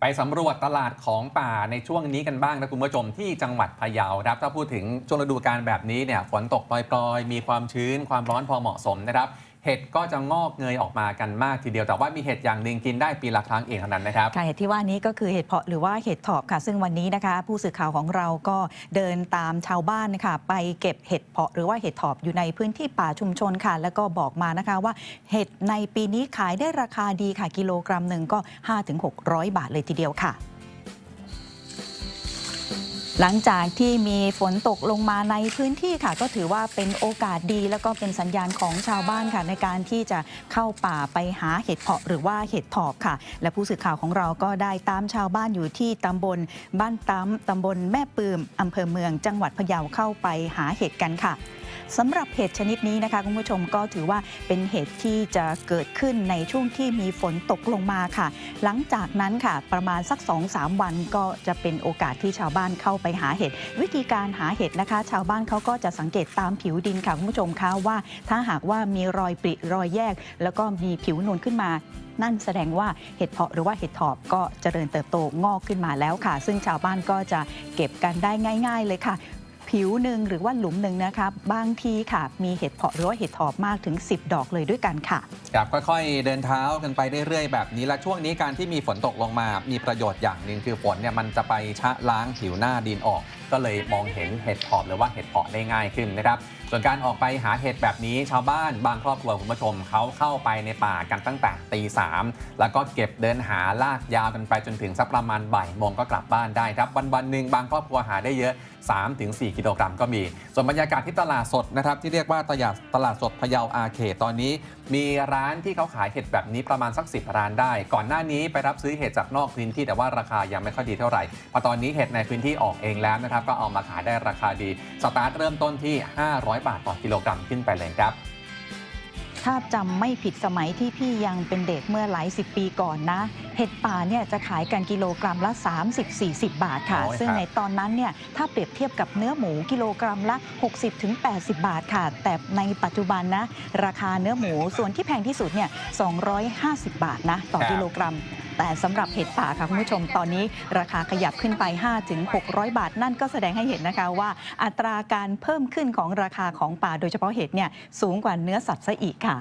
ไปสำรวจตลาดของป่าในช่วงนี้กันบ้างนะคุณผู้ชมที่จังหวัดพะเยาครับถ้าพูดถึงช่วงฤดูกาลแบบนี้เนี่ยฝนตกปล่อยๆ มีความชื้นความร้อนพอเหมาะสมนะครับ เห็ดก็จะงอกเงยออกมากันมากทีเดียวแต่ว่ามีเห็ดอย่างหนึ่งกินได้ปีละครั้งเองเท่านั้นนะครับ ค่ะเห็ดที่ว่านี้ก็คือเห็ดเพาะหรือว่าเห็ดถอบค่ะ ซึ่งวันนี้นะคะ ผู้สื่อข่าวของเราก็เดินตามชาวบ้านนะคะไปเก็บเห็ดเพาะหรือว่าเห็ดถอบอยู่ในพื้นที่ป่าชุมชนค่ะ แล้วก็บอกมานะคะว่าเห็ดในปีนี้ขายได้ราคาดีค่ะกิโลกรัมหนึ่งก็ 5-600 บาทเลยทีเดียวค่ะ หลังจากที่มีฝนตกลงมาในพื้นที่ค่ะ ก็ถือว่าเป็นโอกาสดี แล้วก็เป็นสัญญาณของชาวบ้านค่ะในการที่จะเข้าป่าไปหาเห็ดเพาะหรือว่าเห็ดถอบค่ะ และผู้สื่อข่าวของเราก็ได้ตามชาวบ้านอยู่ที่ตำบล บ้านตั้มตำบลแม่ปืมอำเภอเมือง จังหวัดพะเยาเข้าไปหาเห็ดกันค่ะสำหรับเห็ดชนิดนี้นะคะคุณผู้ชมก็ถือว่าเป็นเห็ดที่จะเกิดขึ้นในช่วงที่มีฝนตกลงมาค่ะ หลังจากนั้นค่ะ ประมาณสัก 2-3 วันก็จะเป็นโอกาสที่ชาวบ้านเข้าไปหาเห็ดวิธีการหาเห็ดนะคะ ชาวบ้านเขาก็จะสังเกตตามผิวดินค่ะคุณผู้ชมคะว่า ถ้าหากว่ามีรอยปริรอยแยก แล้วก็มีผิวนูนขึ้นมานั่นแสดงว่าเห็ดเพาะหรือว่าเห็ดถอบก็เจริญเติบโตงอกขึ้นมาแล้วค่ะ ซึ่งชาวบ้านก็จะเก็บกันได้ง่าย ๆ เลยค่ะ ผิวหนึ่งหรือว่าหลุมหนึ่งนะคะ บางทีค่ะ มีเห็ดเพาะหรือว่าเห็ดถอบมากถึง 10 ดอกเลยด้วยกันค่ะครับค่อยๆ เดินเท้ากันไปเรื่อยๆ แบบนี้และช่วงนี้การที่มีฝนตกลงมา มีประโยชน์อย่างหนึ่งคือฝนเนี่ยมันจะไปชะล้างผิวหน้าดินออกก็เลยมองเห็นเห็ดถอบหรือว่าเห็ดเพาะได้ง่ายขึ้นนะครับส่วนการออกไปหาเห็ดแบบนี้ชาวบ้านบางครอบครัวคุณผู้ชมเขาเข้าไปในป่ากันตั้งแต่ตีสามแล้วก็เก็บเดินหาลากยาวกันไปจนถึงสักประมาณบ่ายโมงก็กลับบ้านได้ครับวันวันหนึ่งบางครอบครัวหาได้เยอะ 3-4 กิโลกรัมก็มี ส่วนบรรยากาศที่ตลาดสดนะครับที่เรียกว่าตลาดตลาดสดพะเยาอาเขตตอนนี้ มีร้านที่เขาขายเห็ดแบบนี้ประมาณสัก 10 ร้านได้ ก่อนหน้านี้ไปรับซื้อเห็ดจากนอกพื้นที่แต่ว่าราคายังไม่ค่อยดีเท่าไหร่พอตอนนี้เห็ดในพื้นที่ออกเองแล้วนะครับก็เอามาขายได้ราคาดี สตาร์ทเริ่มต้นที่ 500 บาทต่อกิโลกรัมขึ้นไปเลยครับถ้าจำไม่ผิดสมัยที่พี่ยังเป็นเด็กเมื่อหลายสิบปีก่อนนะ เห็ดป่าเนี่ยจะขายกันกิโลกรัมละ 30-40 บาทค่ะโอ้ยซึ่งครับในตอนนั้นเนี่ยถ้าเปรียบเทียบกับเนื้อหมูกิโลกรัมละ 60-80 บาทค่ะ แต่ในปัจจุบันนะ ราคาเนื้อหมูส่วนที่แพงที่สุดเนี่ย250 บาทนะ ต่อกิโลกรัม แต่สำหรับเห็ดป่าค่ะคุณผู้ชมตอนนี้ราคาขยับขึ้นไป 5-600 บาท นั่นก็แสดงให้เห็นนะคะว่าอัตราการเพิ่มขึ้นของราคาของป่าโดยเฉพาะเห็ดเนี่ยสูงกว่าเนื้อสัตว์ซะอีกค่ะ